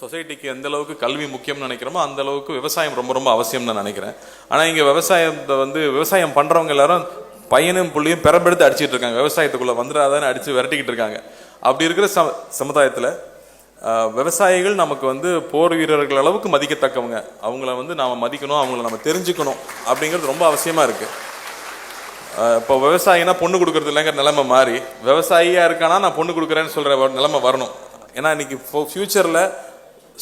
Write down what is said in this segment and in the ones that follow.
சொசைட்டிக்கு எந்த அளவுக்கு கல்வி முக்கியம்னு நினைக்கிறோமோ அந்த அளவுக்கு விவசாயம் ரொம்ப ரொம்ப அவசியம்னு நான் நினைக்கிறேன். ஆனால் இங்கே விவசாயத்தை வந்து விவசாயம் பண்ணுறவங்க எல்லாரும் பையனும் புள்ளையும் பெறம்பெடுத்து அடிச்சிட்டு இருக்காங்க. விவசாயத்துக்குள்ளே வந்துடாதான்னு அடித்து விரட்டிக்கிட்டு இருக்காங்க. அப்படி இருக்கிற சம சமுதாயத்தில் விவசாயிகள் நமக்கு வந்து போர் வீரர்கள் அளவுக்கு மதிக்கத்தக்கவங்க. அவங்கள வந்து நாம் மதிக்கணும் அவங்கள நம்ம தெரிஞ்சுக்கணும் அப்படிங்கிறது ரொம்ப அவசியமாக இருக்குது இப்போ விவசாயினா பொண்ணு கொடுக்கறது இல்லைங்கிற நிலைமை மாறி விவசாயியாக இருக்கானா நான் பொண்ணு கொடுக்குறேன்னு சொல்கிற நிலைமை வரணும். ஏன்னா இன்னைக்கு ஃபியூச்சரில்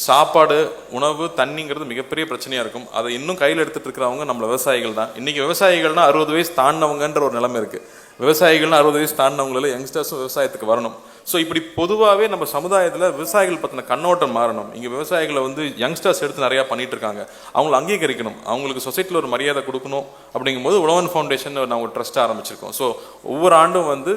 சாப்பாடு உணவு தண்ணிங்கிறது மிகப்பெரிய பிரச்சனையாக இருக்கும். அதை இன்னும் கையில் எடுத்துகிட்டு இருக்கிறவங்க நம்மள விவசாயிகள் தான். இன்றைக்கி விவசாயிகள்னா அறுபது வயசு தாண்டினவங்கன்ற ஒரு நிலைமை இருக்குது விவசாயிகள்னா அறுபது வயசு தாண்டினவங்கள யங்ஸ்டர்ஸும் விவசாயத்துக்கு வரணும். ஸோ இப்படி பொதுவாகவே நம்ம சமுதாயத்தில் விவசாயிகள் பற்றின கண்ணோட்டம் மாறணும். இங்கே விவசாயிகளை வந்து யங்ஸ்டர்ஸ் எடுத்து நிறையா பண்ணிட்டு இருக்காங்க. அவங்கள அங்கீகரிக்கணும். அவங்களுக்கு சொசைட்டியில் ஒரு மரியாதை கொடுக்கணும் அப்படிங்கும்போது உழவன் ஃபவுண்டேஷன் நாங்கள் ஒரு ட்ரஸ்ட் ஆரம்பிச்சிருக்கோம். ஸோ ஒவ்வொரு ஆண்டும் வந்து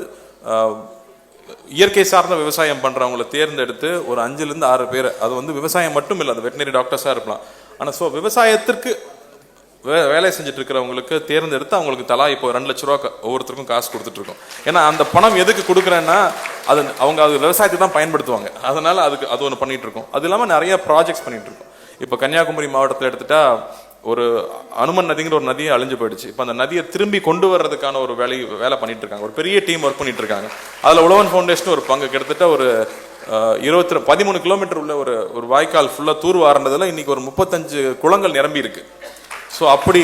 இயற்கை சார்ந்த விவசாயம் பண்ணுறவங்கள தேர்ந்தெடுத்து ஒரு அஞ்சுலேருந்து ஆறு பேர் அது வந்து விவசாயம் மட்டும் இல்லை அது வெட்டினரி டாக்டர்ஸாக இருக்கலாம். ஆனால் ஸோ விவசாயத்திற்கு வே வேலை செஞ்சுட்டு இருக்கிறவங்களுக்கு தேர்ந்தெடுத்து அவங்களுக்கு தலா இப்போ ரெண்டு லட்ச ரூபா ஒவ்வொருத்தருக்கும் காசு கொடுத்துட்ருக்கோம். ஏன்னா அந்த பணம் எதுக்கு கொடுக்குறேன்னா அது அவங்க அது விவசாயத்துக்கு தான் பயன்படுத்துவாங்க. அதனால் அதுக்கு அது ஒன்று பண்ணிகிட்ருக்கோம் அது இல்லாமல் நிறைய ப்ராஜெக்ட்ஸ் பண்ணிகிட்ருக்கோம் இப்போ கன்னியாகுமரி மாவட்டத்தில் எடுத்துகிட்டா ஒரு அனுமன் நதிங்கிற ஒரு நதியை அழிஞ்சு போயிடுச்சு. இப்போ அந்த நதியை திரும்பி கொண்டு வர்றதுக்கான ஒரு வேலை வேலை பண்ணிட்டு இருக்காங்க ஒரு பெரிய டீம் ஒர்க் பண்ணிட்டு இருக்காங்க அதில் உழவன் ஃபவுண்டேஷன் ஒரு பங்கு. கிட்டத்தட்ட ஒரு இருபத்தி பதிமூணு கிலோமீட்டர் உள்ள ஒரு ஒரு வாய்க்கால் ஃபுல்லாக தூர் வாரன்றதுல இன்னைக்கு ஒரு முப்பத்தஞ்சு குளங்கள் நிரம்பி இருக்கு ஸோ அப்படி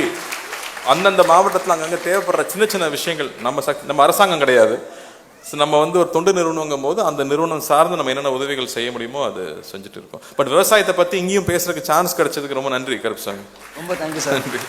அந்தந்த மாவட்டத்தில் அங்கங்கே தேவைப்படுற சின்ன சின்ன விஷயங்கள் நம்ம சக் நம்ம அரசாங்கம் கிடையாது. ஸோ நம்ம வந்து ஒரு தொண்டு நிறுவனங்கும் போது அந்த நிறுவனம் சார்ந்து நம்ம என்னென்ன உதவிகள் செய்ய முடியுமோ அது செஞ்சுட்டு இருக்கோம். பட் விவசாயத்தை பற்றி இங்கேயும் பேசுறதுக்கு சான்ஸ் கிடைச்சதுக்கு ரொம்ப நன்றி கருப்புசாமி. ரொம்ப தேங்க்யூ சார். நன்றி.